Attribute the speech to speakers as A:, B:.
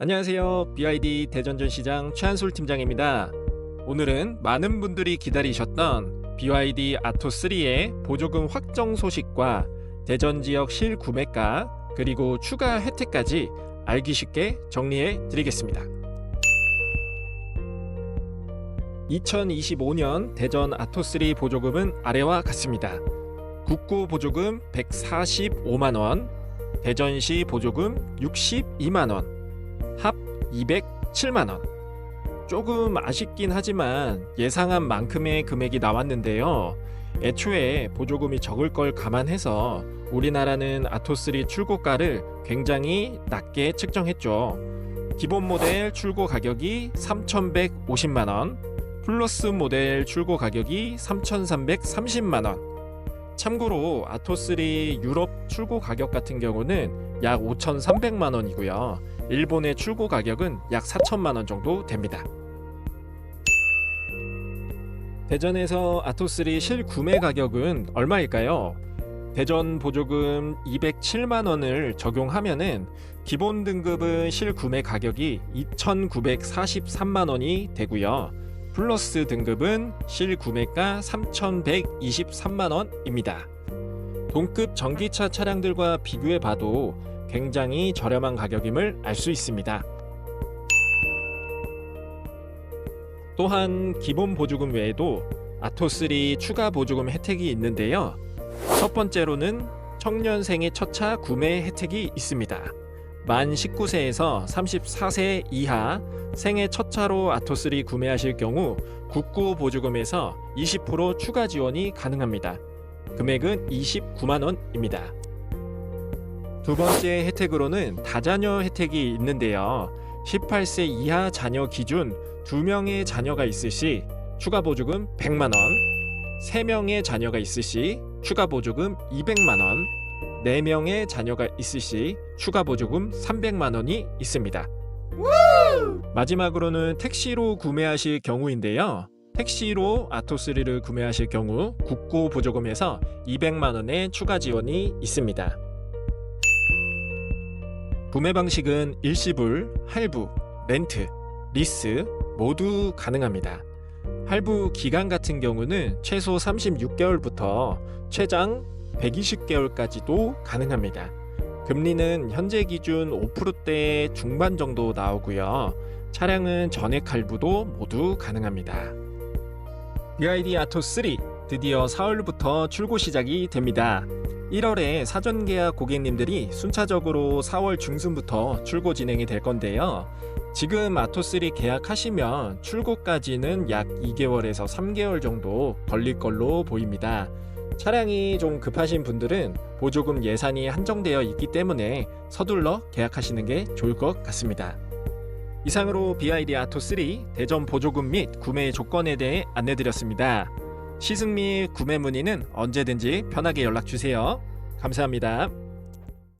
A: 안녕하세요. BID 대전전시장 최한솔 팀장입니다. 오늘은 많은 분들이 기다리셨던 BYD 아토3의 보조금 확정 소식과 대전 지역 실구매가 그리고 추가 혜택까지 알기 쉽게 정리해 드리겠습니다. 2025년 대전 아토3 보조금은 아래와 같습니다. 국고 보조금 145만원, 대전시 보조금 62만원, 합 207만원. 조금 아쉽긴 하지만 예상한 만큼의 금액이 나왔는데요. 애초에 보조금이 적을 걸 감안해서 우리나라는 아토3 출고가를 굉장히 낮게 측정했죠. 기본 모델 출고 가격이 3,150만원, 플러스 모델 출고 가격이 3,330만원. 참고로 아토3 유럽 출고 가격 같은 경우는 약 5,300만 원이고요. 일본의 출고 가격은 약 4천만 원 정도 됩니다. 대전에서 아토3 실구매 가격은 얼마일까요? 대전 보조금 207만 원을 적용하면은 기본 등급은 실구매 가격이 2,943만 원이 되고요. 플러스 등급은 실구매가 3,123만 원입니다. 동급 전기차 차량들과 비교해 봐도 굉장히 저렴한 가격임을 알 수 있습니다. 또한 기본 보조금 외에도 아토3 추가 보조금 혜택이 있는데요. 첫 번째로는 청년생의 첫차 구매 혜택이 있습니다. 만 19세에서 34세 이하 생애 첫 차로 아토3 구매하실 경우 국고 보조금에서 20% 추가 지원이 가능합니다. 금액은 29만 원입니다. 두 번째 혜택으로는 다자녀 혜택이 있는데요. 18세 이하 자녀 기준 2명의 자녀가 있을 시 추가 보조금 100만 원, 3명의 자녀가 있을 시 추가 보조금 200만 원, 4명의 자녀가 있을 시 추가 보조금 300만 원이 있습니다. 마지막으로는 택시로 구매하실 경우인데요. 택시로 아토3를 구매하실 경우 국고 보조금에서 200만 원의 추가 지원이 있습니다. 구매 방식은 일시불, 할부, 렌트, 리스 모두 가능합니다. 할부 기간 같은 경우는 최소 36개월부터 최장 120개월까지도 가능합니다. 금리는 현재 기준 5%대 중반 정도 나오고요. 차량은 전액 할부도 모두 가능합니다. BID 아토 3 드디어 4월부터 출고 시작이 됩니다. 1월에 사전 계약 고객님들이 순차적으로 4월 중순부터 출고 진행이 될 건데요. 지금 아토3 계약하시면 출고까지는 약 2개월에서 3개월 정도 걸릴 걸로 보입니다. 차량이 좀 급하신 분들은 보조금 예산이 한정되어 있기 때문에 서둘러 계약하시는 게 좋을 것 같습니다. 이상으로 BID 아토3 대전 보조금 및 구매 조건에 대해 안내드렸습니다. 시승 및 구매 문의는 언제든지 편하게 연락 주세요. 감사합니다.